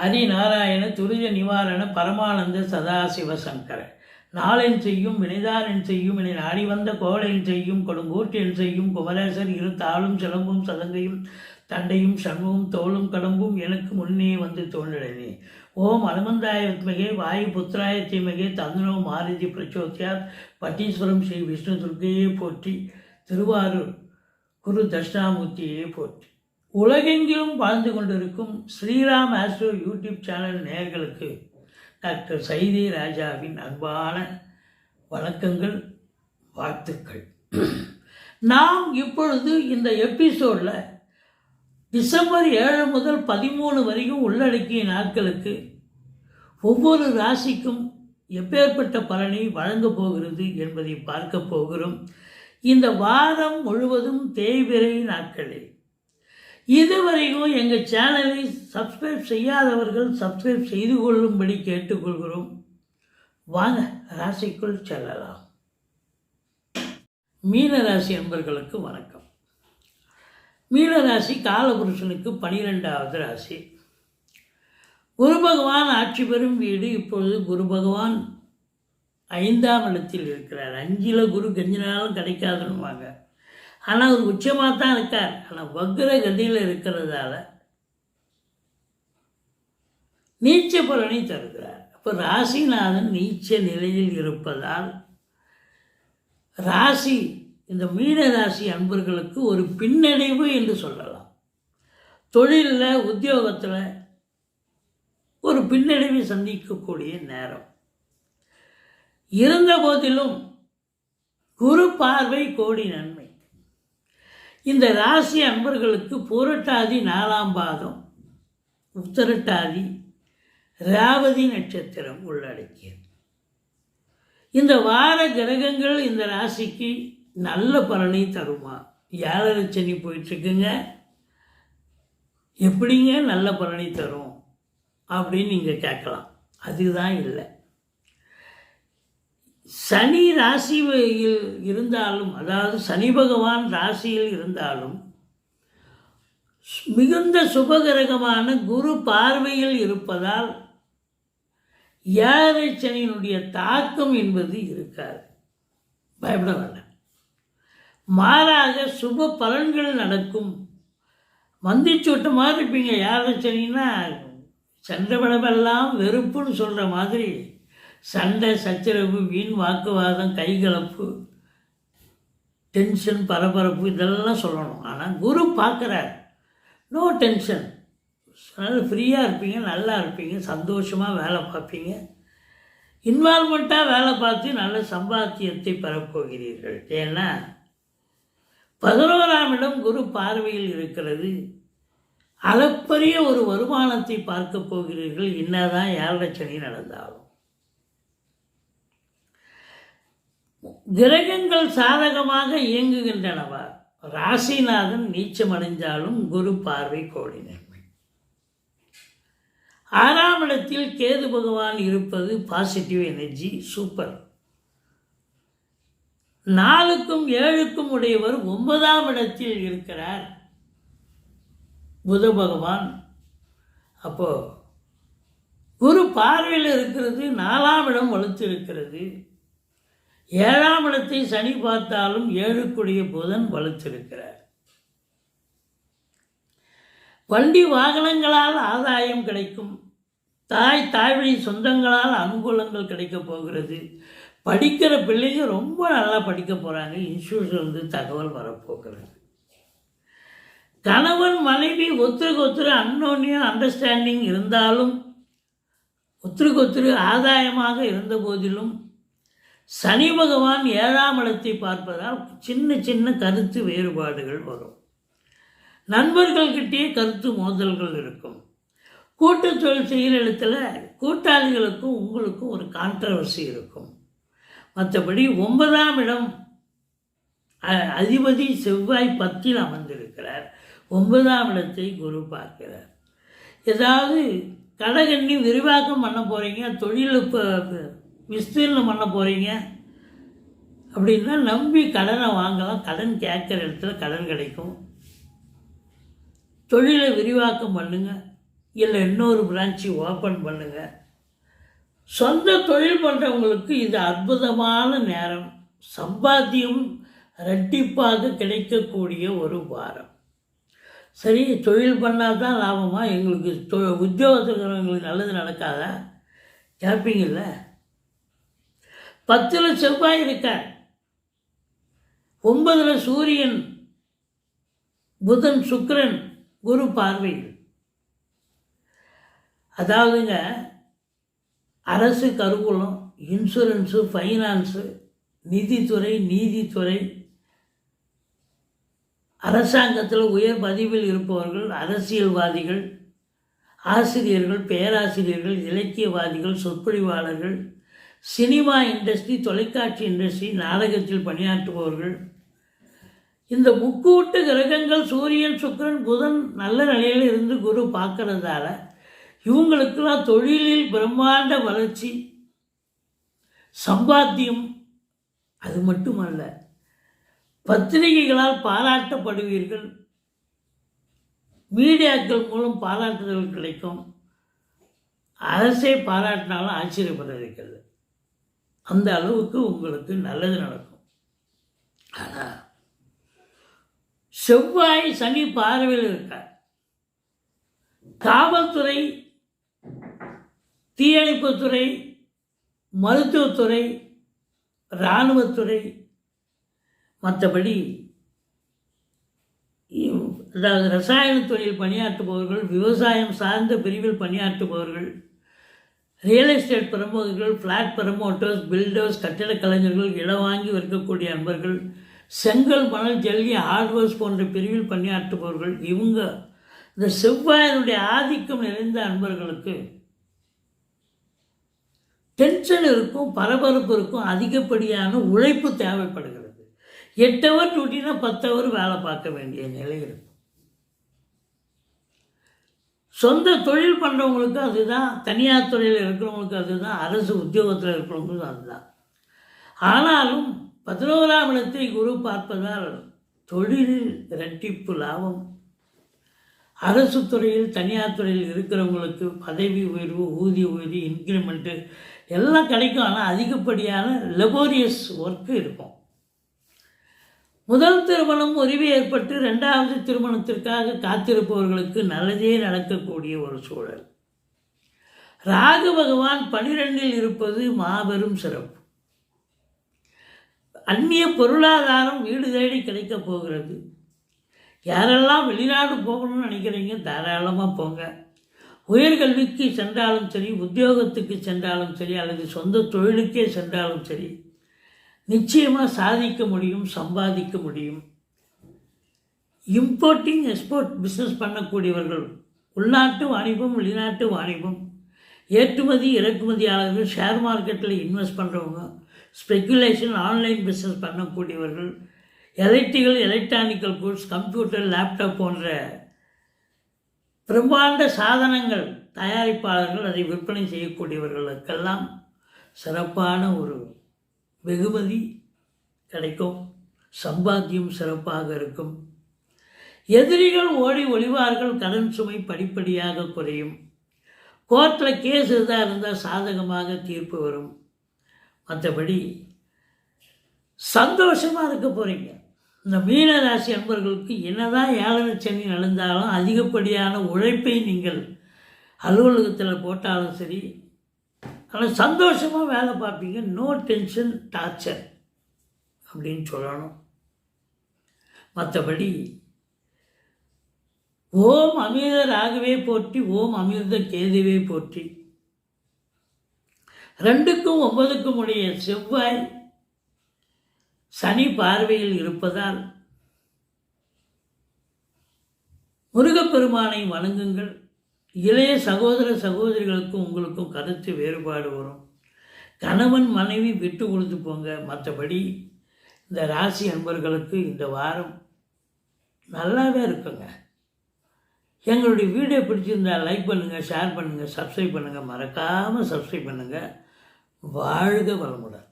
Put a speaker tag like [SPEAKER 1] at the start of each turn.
[SPEAKER 1] ஹரிநாராயண துரித நிவாரண பரமானந்த சதாசிவ சங்கர. நாளென் செய்யும் வினைதாரன் செய்யும் என நாடி வந்த கோளென் செய்யும் கொடுங்கூற்றென் செய்யும் குமரேசர் இரு தாளும் சிலம்பும் சதங்கையும் தண்டையும் சண்முகம் தோளும் கடம்பும் எனக்கு முன்னே வந்து தோன்றினே ஓம் அனுமந்தாய வித்மகே வாயு புத்திராய தீமகே தந்தனோ மாருதி பிரச்சோத்தியார் பட்டீஸ்வரம் ஸ்ரீ விஷ்ணு துர்க்கையே போற்றி திருவாரூர் குரு தட்சிணாமூர்த்தியே போற்றி. உலகெங்கிலும் வாழ்ந்து கொண்டிருக்கும் ஸ்ரீராம் ஆஸ்ட்ரோ யூடியூப் சேனல் நேயர்களுக்கு டாக்டர் சைதி ராஜாவின் அன்பான வணக்கங்கள் வாழ்த்துக்கள். நாம் இப்பொழுது இந்த எபிசோடில் டிசம்பர் ஏழு முதல் பதிமூணு வரைக்கும் உள்ளடக்கிய நாட்களுக்கு ஒவ்வொரு ராசிக்கும் எப்பேற்பட்ட பலனை வழங்கப் போகிறது என்பதை பார்க்க போகிறோம். இந்த வாரம் முழுவதும் தேய்பிரை நாட்களே. இதுவரைக்கும் எங்கள் சேனலை சப்ஸ்கிரைப் செய்யாதவர்கள் சப்ஸ்கிரைப் செய்து கொள்ளும்படி கேட்டுக்கொள்கிறோம். வாங்க ராசிக்குள் செல்லலாம். மீனராசி அன்பர்களுக்கு வணக்கம். மீனராசி காலபுருஷனுக்கு பனிரெண்டாவது ராசி. குரு பகவான் ஆட்சி பெறும் வீடு இப்பொழுது குரு பகவான் ஐந்தாம் இடத்தில் இருக்கிறார். அஞ்சில் குரு கெஞ்ச கிடைக்காதுன்னு கிடைக்காதுன்னுவாங்க. ஆனால் அவர் உச்சமாக தான் இருக்கார். ஆனால் வக்ர கதியில் இருக்கிறதால நீச்ச பலனை தருகிறார். அப்போ ராசிநாதன் நீச்ச நிலையில் இருப்பதால் ராசி இந்த மீன ராசி அன்பர்களுக்கு ஒரு பின்னடைவு என்று சொல்லலாம். தொழிலில் உத்தியோகத்தில் ஒரு பின்னடைவை சந்திக்கக்கூடிய நேரம். இருந்த போதிலும் குரு பார்வை கோடி நன்மை. இந்த ராசி அன்பர்களுக்கு பூரட்டாதி நாலாம் பாதம் உத்தரட்டாதி ராவதி நட்சத்திரம் உள்ளடக்கியது. இந்த வார கிரகங்கள் இந்த ராசிக்கு நல்ல பலனை தருமா? ஏழரை சனி போயிட்டுருக்குங்க. எப்படிங்க நல்ல பலனை தரும்? அப்படின்னு நீங்கள் கேட்கலாம். அதுதான் இல்லை. சனி ராசியில் இருந்தாலும் அதாவது சனி பகவான் ராசியில் இருந்தாலும் மிகுந்த சுபகிரகமான குரு பார்வையில் இருப்பதால் ஏழரை சனியினுடைய தாக்கம் என்பது இருக்காது. பயப்பட வேண்டாம். மாறாக சுப பலன்கள் நடக்கும். மந்திச்சோட்ட மாதிரி இருப்பீங்க. ஏழரை சனின்னா விளவெல்லாம் வெறுப்புன்னு சொல்கிற மாதிரி சண்டை சச்சரவு வீண் வாக்குவாதம் கைகலப்பு டென்ஷன் பரபரப்பு இதெல்லாம் சொல்லணும். ஆனால் குரு பார்க்குறார். நோ டென்ஷன் அதனால் ஃப்ரீயாக இருப்பீங்க நல்லா இருப்பீங்க சந்தோஷமாக வேலை பார்ப்பீங்க. இன்வால்மெண்ட்டாக வேலை பார்த்து நல்ல சம்பாத்தியத்தை பெறப்போகிறீர்கள். ஏன்னா பதினோராம் இடம் குரு பார்வையில் இருக்கிறது. அளப்பரிய ஒரு வருமானத்தை பார்க்க போகிறீர்கள். என்னதான் ஏழரை சனி நடந்தாலும். கிரகங்கள் சாதகமாக இயங்குகின்றனவா? ராசிநாதன் நீச்சமடைந்தாலும் குரு பார்வை கோடி நன்மை ஆறாம் இடத்தில் கேது பகவான் இருப்பது பாசிட்டிவ் எனர்ஜி சூப்பர் நாலுக்கும் ஏழுக்கும் உடையவர் ஒன்பதாம் இடத்தில் இருக்கிறார். புத பகவான். அப்போ குரு பார்வையில் இருக்கிறது நாலாம் இடம் வலுத்து இருக்கிறது ஏழாம் இடத்தை சனி பார்த்தாலும் ஏழுக்குடிய புதன் வலுத்திருக்கிறார். வண்டி வாகனங்களால் ஆதாயம் கிடைக்கும். தாய் தாய்வழி சொந்தங்களால் அனுகூலங்கள் கிடைக்கப் போகிறது. படிக்கிற பிள்ளைங்க ரொம்ப நல்லா படிக்க போகிறாங்க இன்ஸ்டியூட்லேருந்து தகவல் வரப்போகிறது. கணவன் மனைவி ஒத்துருக்கு ஒத்துரு அன்னோன்யம் அண்டர்ஸ்டாண்டிங் இருந்தாலும் ஒத்துருக்கு ஒத்துரு ஆதாயமாக இருந்த போதிலும் சனி பகவான் ஏழாம் இடத்தை பார்ப்பதால் சின்ன சின்ன கருத்து வேறுபாடுகள் வரும். நண்பர்கள்கிட்டயே கருத்து மோதல்கள் இருக்கும். கூட்டு தொழில் செய்கிற இடத்துல கூட்டாளிகளுக்கும் உங்களுக்கும் ஒரு கான்ட்ரவர்சி இருக்கும். மற்றபடி ஒன்பதாம் இடம் அ- அதிபதி செவ்வாய் பத்தில் அமர்ந்திருக்கிறார். ஒன்பதாம் இடத்தை குரு பார்க்கிறார். ஏதாவது கடகண்ணி விரிவாக்கம் பண்ண போகிறீங்க தொழில் இப்போ விஸ்தீர்ணம் பண்ண போகிறீங்க அப்படின்னா நம்பி கடனை வாங்கலாம். கடன் கேட்குற இடத்துல கடன் கிடைக்கும். தொழிலை விரிவாக்கம் பண்ணுங்கள் இல்லை இன்னொரு பிரான்ச்சு ஓப்பன் பண்ணுங்கள் சொந்த தொழில் பண்ணுறவங்களுக்கு இது அற்புதமான நேரம். சம்பாத்தியம் ரெட்டிப்பாக கிடைக்கக்கூடிய ஒரு வாரம். சரி தொழில் பண்ணால் தான் லாபமாக எங்களுக்கு தொ உத்தியோகத்தில் நல்லது நடக்காதா? கேட்பீங்கள்ல பத்தில் செவ்வாய் இருக்கார். ஒன்பதில் சூரியன் புதன் சுக்கரன் குரு பார்வைகள் அதாவதுங்க அரசு கருவூலம் இன்சூரன்ஸு ஃபைனான்ஸு நிதித்துறை நீதித்துறை அரசாங்கத்தில் உயர் பதிவில் இருப்பவர்கள் அரசியல்வாதிகள் ஆசிரியர்கள் பேராசிரியர்கள் இலக்கியவாதிகள் சொற்பொழிவாளர்கள் சினிமா இண்டஸ்ட்ரி தொலைக்காட்சி இண்டஸ்ட்ரி நாடகத்தில் பணியாற்றுபவர்கள். இந்த முக்கூட்டு கிரகங்கள் சூரியன் சுக்கிரன் புதன் நல்ல நிலையில் இருந்து குரு பார்க்கறதால இவங்களுக்கெல்லாம் தொழிலில் பிரம்மாண்ட வளர்ச்சி சம்பாத்தியம் அது மட்டுமல்ல பத்திரிகைகளால் பாராட்டப்படுவீர்கள். மீடியாக்கள் மூலம் பாராட்டுதல் கிடைக்கும். அரசே பாராட்டினாலும் ஆச்சரியப்பட இருக்கிறது அந்த அளவுக்கு உங்களுக்கு நல்லது நடக்கும். ஆனால் செவ்வாய் சனி பார்வையில் இருக்கார். காவல்துறை தீயணைப்புத்துறை மருத்துவத்துறை இராணுவத்துறை மற்றபடி அதாவது ரசாயன பணியாற்றுபவர்கள் விவசாயம் சார்ந்த பிரிவில் பணியாற்றுபவர்கள் ரியல் எஸ்டேட் பிரமுகர்கள் ஃப்ளாட் ப்ரமோட்டர்ஸ் பில்டர்ஸ் கட்டிடக் கலைஞர்கள் இடம் வாங்கி விற்கக்கூடிய அன்பர்கள் செங்கல் மணல் ஜல்லி ஹார்ட்வேர்ஸ் போன்ற பிரிவில் பணியாற்றுபவர்கள் இவங்க இந்த செவ்வாயினுடைய ஆதிக்கம் நிறைந்த அன்பர்களுக்கு டென்ஷன் இருக்கும் பரபரப்பு இருக்கும் அதிகப்படியான உழைப்பு தேவைப்படுகிறது. எட்டு ஹவர் டியூட்டினா பத்து ஹவர் வேலை பார்க்க வேண்டிய நிலை இருக்கும். சொந்த தொழில் பண்ணுறவங்களுக்கு அதுதான் தனியார் துறையில் இருக்கிறவங்களுக்கு அதுதான் அரசு உத்தியோகத்தில் இருக்கிறவங்களுக்கும் அதுதான். ஆனாலும் பதினோராம் இடத்தை குரு பார்ப்பதால் தொழிலில் இரட்டிப்பு லாபம். அரசு துறையில் தனியார் துறையில் இருக்கிறவங்களுக்கு பதவி உயர்வு ஊதிய உயர்வு இன்க்ரிமெண்ட்டு எல்லாம் கிடைக்கும். ஆனால் அதிகப்படியான லெபோரியஸ் ஒர்க்கு இருக்கும். முதல் திருமணம் உரிமை ஏற்பட்டு ரெண்டாவது திருமணத்திற்காக காத்திருப்பவர்களுக்கு நல்லதே நடக்கக்கூடிய ஒரு சூழல். ராகு பகவான் பனிரெண்டில் இருப்பது மாபெரும் சிறப்பு. அந்நிய பொருளாதாரம் வீடு தேடி கிடைக்கப் போகிறது. யாரெல்லாம் வெளிநாடு போகணும்னு நினைக்கிறீங்க தாராளமாக போங்க. உயர்கல்விக்கு சென்றாலும் சரி உத்தியோகத்துக்கு சென்றாலும் சரி அல்லது சொந்த தொழிலுக்கே சென்றாலும் சரி நிச்சயமாக சாதிக்க முடியும் சம்பாதிக்க முடியும். இம்போர்ட்டிங் எக்ஸ்போர்ட் பிஸ்னஸ் பண்ணக்கூடியவர்கள் உள்நாட்டு வாணிபம் வெளிநாட்டு வாணிபம் ஏற்றுமதி இறக்குமதியாளர்கள் ஷேர் மார்க்கெட்டில் இன்வெஸ்ட் பண்ணுறவங்க speculation online business பண்ணக்கூடியவர்கள் electrical electronical goods computer laptop போன்ற பிரம்மாண்ட சாதனங்கள் தயாரிப்பாளர்கள் அதை விற்பனை செய்யக்கூடியவர்களுக்கெல்லாம் சிறப்பான ஒரு வெகுமதி கிடைக்கும். சம்பாத்தியம் சிறப்பாக இருக்கும். எதிரிகள் ஓடி ஒளிவார்கள் கடன் சுமை படிப்படியாக குறையும். கோர்ட்டில் கேஸ் எதாக இருந்தால் சாதகமாக தீர்ப்பு வரும். மற்றபடி சந்தோஷமாக இருக்க போகிறீங்க இந்த மீன ராசி அன்பர்களுக்கு என்னதான் ஏழரை சனி நடந்தாலும் அதிகப்படியான உழைப்பை நீங்கள் அலுவலகத்தில் போட்டாலும் சரி ஆனால் சந்தோஷமாக வேலை பார்ப்பீங்க. நோ டென்ஷன் டார்ச்சர் அப்படின்னு சொல்லணும். மற்றபடி ஓம் அமிர்த ராகவே போற்றி ஓம் அமிர்த கேதுவே போற்றி. ரெண்டுக்கும் ஒன்பதுக்கும் உடைய செவ்வாய் சனி பார்வையில் இருப்பதால் முருகப்பெருமானை வணங்குங்கள். இளைய சகோதர சகோதரிகளுக்கும் உங்களுக்கும் கருத்து வேறுபாடு வரும். கணவன் மனைவி விட்டு கொடுத்து போங்க. மற்றபடி இந்த ராசி அன்பர்களுக்கு இந்த வாரம் நல்லாவே இருக்குங்க. எங்களுடைய வீடியோ பிடிச்சிருந்தா லைக் பண்ணுங்கள் ஷேர் பண்ணுங்கள் சப்ஸ்கிரைப் பண்ணுங்கள் மறக்காமல் சப்ஸ்கிரைப் பண்ணுங்கள் வாழ்க வளமுடன்.